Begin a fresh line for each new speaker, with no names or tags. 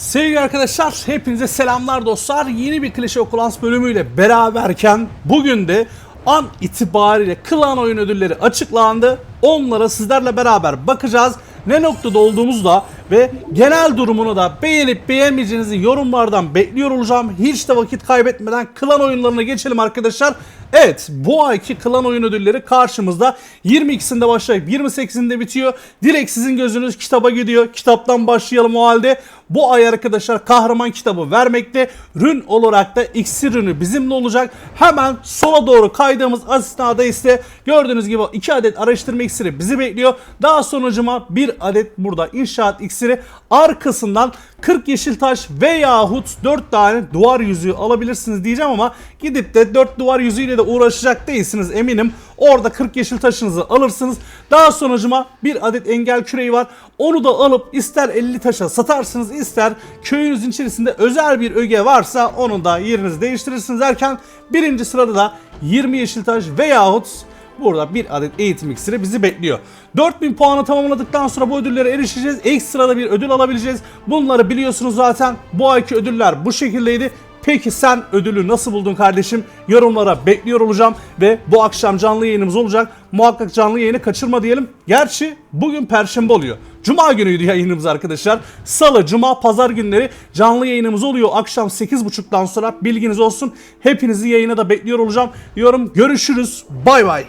Sevgili arkadaşlar hepinize selamlar dostlar. Yeni bir Clash of Clans bölümüyle beraberken bugün de an itibariyle klan oyun ödülleri açıklandı. Onlara sizlerle beraber bakacağız. Ne noktada olduğumuzda ve genel durumunu da beğenip beğenmeyeceğinizi yorumlardan bekliyor olacağım. Hiç de vakit kaybetmeden klan oyunlarına geçelim arkadaşlar. Evet bu ayki klan oyun ödülleri karşımızda 22'sinde başlayıp 28'inde bitiyor. Direkt sizin gözünüz kitaba gidiyor. Kitaptan başlayalım o halde. Bu ay arkadaşlar kahraman kitabı vermekte. Rün olarak da iksir ürünü bizimle olacak. Hemen sola doğru kaydığımız esnada ise gördüğünüz gibi 2 adet araştırma iksiri bizi bekliyor. Daha sonucuma 1 adet burada inşaat iksiri arkasından 40 yeşil taş veyahut 4 tane duvar yüzüğü alabilirsiniz diyeceğim ama gidip de 4 duvar yüzüğüyle de uğraşacak değilsiniz eminim. Orada 40 yeşil taşınızı alırsınız. Daha sonucuma bir adet engel küreği var. Onu da alıp ister 50 taşa satarsınız ister köyünüzün içerisinde özel bir öge varsa onu da yerinizi değiştirirsiniz derken birinci sırada da 20 yeşil taş veyahut Burada bir adet eğitim iksiri bizi bekliyor. 4000 puanı tamamladıktan sonra bu ödüllere erişeceğiz. Ekstra da bir ödül alabileceğiz. Bunları biliyorsunuz zaten. Bu ayki ödüller bu şekildeydi. Peki sen ödülü nasıl buldun kardeşim? Yorumlara bekliyor olacağım ve bu akşam canlı yayınımız olacak. Muhakkak canlı yayını kaçırma diyelim. Gerçi bugün perşembe oluyor. Cuma günüydü yayınımız arkadaşlar. Salı, cuma, pazar günleri canlı yayınımız oluyor. Akşam 8.30'dan sonra bilginiz olsun. Hepinizi yayına da bekliyor olacağım. Diyorum görüşürüz. Bay bay.